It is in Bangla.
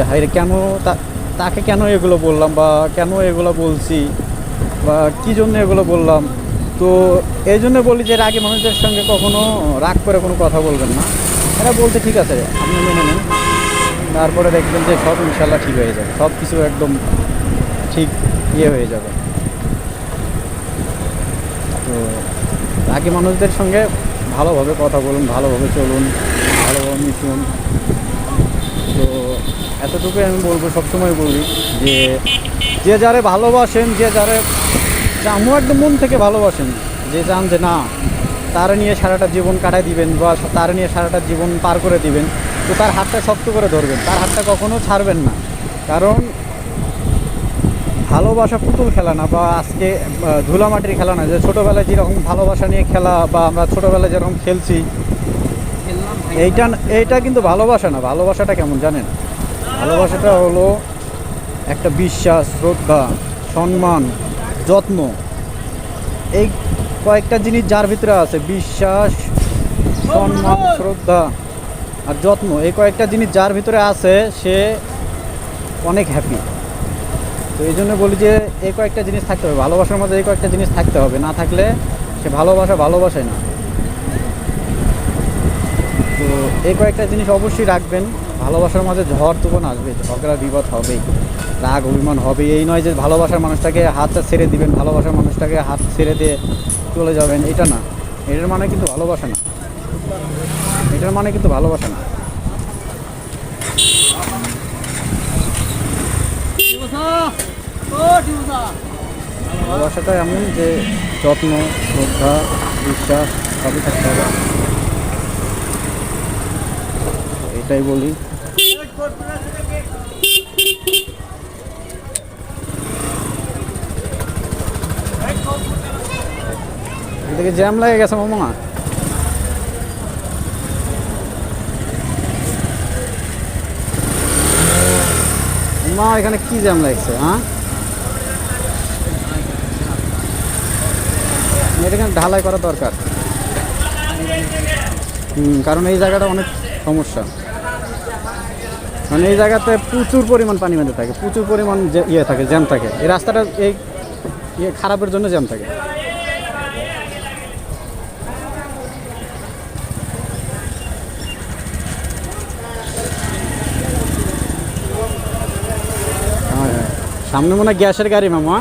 হাইরে কেন তা- তাকে কেন এগুলো বললাম বা কেন এগুলো বলছি বা কী জন্য এগুলো বললাম? তো এই জন্য বলি যে রাগে মানুষদের সঙ্গে কখনো রাগ করে কোনো কথা বলবেন না। এরা বলতে ঠিক আছে, আপনি মেনে নেন। তারপরে দেখবেন যে সব ইনশাল্লাহ ঠিক হয়ে যাবে। সব কিছু একদম ঠিক ইয়ে হয়ে যাবে। তো রাগে মানুষদের সঙ্গে ভালোভাবে কথা বলুন, ভালোভাবে চলুন, ভালোভাবে মিশুন। তো এতটুকু আমি বলব, সবসময় বলি যে যে যারে ভালোবাসেন, যে যারে আমিও একদম মন থেকে ভালোবাসেন, যে চান যে না, তার নিয়ে সারাটা জীবন কাটাই দিবেন বা তার নিয়ে সারাটা জীবন পার করে দিবেন, তো তার হাতটা শক্ত করে ধরবেন, তার হাতটা কখনো ছাড়বেন না। কারণ ভালোবাসা পুতুল খেলা না বা আজকে ধুলামাটির খেলা না, যে ছোটোবেলায় যেরকম ভালোবাসা নিয়ে খেলা বা আমরা ছোটোবেলায় যেরকম খেলছি, এইটা এইটা কিন্তু ভালোবাসা না, ভালোবাসাটা কেমন জানেন? ভালোবাসাটা হলো একটা বিশ্বাস শ্রদ্ধা সম্মান যত্ন। এই কয়েকটা জিনিস যার ভিতরে আছে বিশ্বাস সম্মান শ্রদ্ধা আর যত্ন। এই কয়েকটা জিনিস যার ভিতরে আছে সে অনেক হ্যাপি তো এই জন্য বলি যে এই কয়েকটা জিনিস থাকতে হবে। ভালোবাসার মধ্যে এই কয়েকটা জিনিস থাকতে হবে। না থাকলে সে ভালোবাসা ভালোবাসে না। তো এই কয়েকটা জিনিস অবশ্যই রাখবেন। ভালোবাসার মাঝে ঝড় তুফান আসবে ঝগড়া বিপদ হবেই। রাগ অভিমান হবে এই নয় যে ভালোবাসার মানুষটাকে হাতটা ছেড়ে দিবেন ভালোবাসার মানুষটাকে হাত ছেড়ে দিয়ে চলে যাবেন এটা না। এটার মানে কিন্তু ভালোবাসা না। এটার মানে কিন্তু ভালোবাসা না। ভালোবাসাটা এমন যে যত্ন শ্রদ্ধা বিশ্বাস সবই থাকতে হবে। এটাই বলি। এদিকে জ্যাম লাগে গেছে মামা। মা, এখানে কি জ্যাম লাগছে হ্যাঁ? এটা এখানে ঢালাই করা দরকার। হুম, কারণ এই জায়গাটা অনেক সমস্যা। মানে এই জায়গাতে প্রচুর পরিমাণ পানি বেঁধে থাকে প্রচুর পরিমাণ ইয়ে থাকে জ্যাম থাকে। এই রাস্তাটা এই ইয়ে খারাপের জন্য জ্যাম থাকে। হ্যাঁ, হ্যাঁ। সামনে মনে হয় গ্যাসের গাড়ি মামা